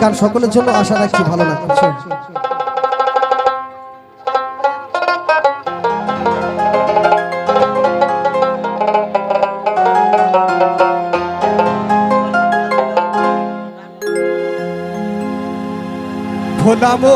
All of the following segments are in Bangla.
গান সকলের জন্য আশা রাখছি ভালো লাগছে ভোলামো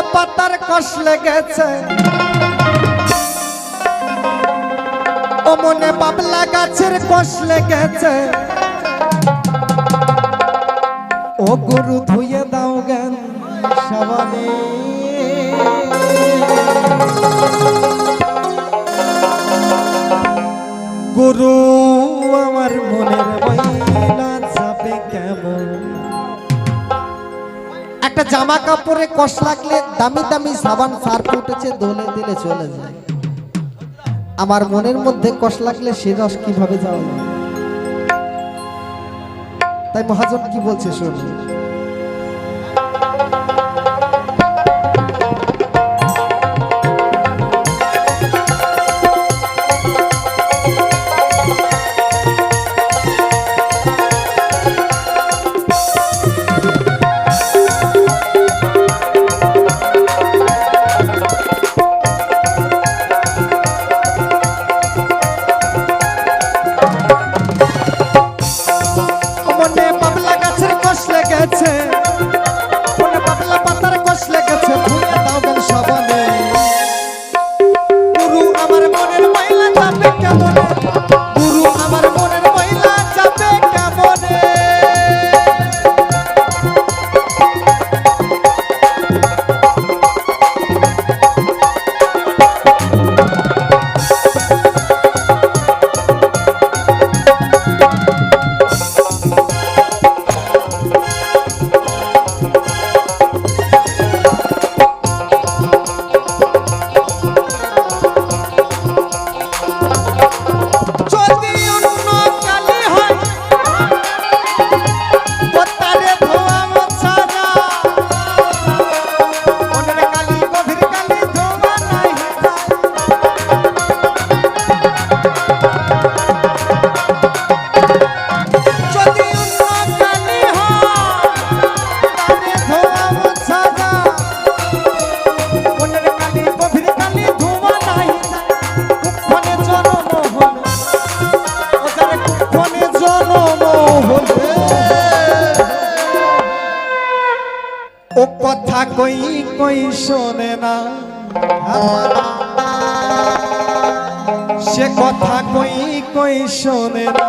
বাবলা পাতার কষ লেগেছে। অমনে বাবলা গাছের কষ লেগেছে। ও গরু ধুয়ে দাও জ্ঞান সাবানে। গুরু একটা জামা কাপড়ে কষ লাগলে দামি দামি সাবান সার্ফ উঠেছে দোলে দিলে চলে যায়। আমার মনের মধ্যে কষ লাগলে সে রস কীভাবে যাওয়া যায়? তাই মহাজন কি বলছে শোন কথা কই কই শোনে না। সে কথা কই কই শোনে না।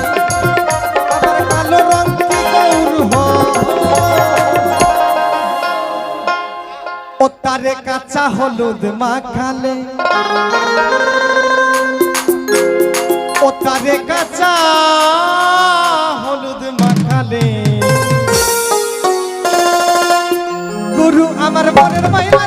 ও কাঁচা হলুদ মাখালে। ও তারে কাঁচা হলুদ মাখালে। গুরু আমার বরের মাইরা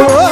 Oh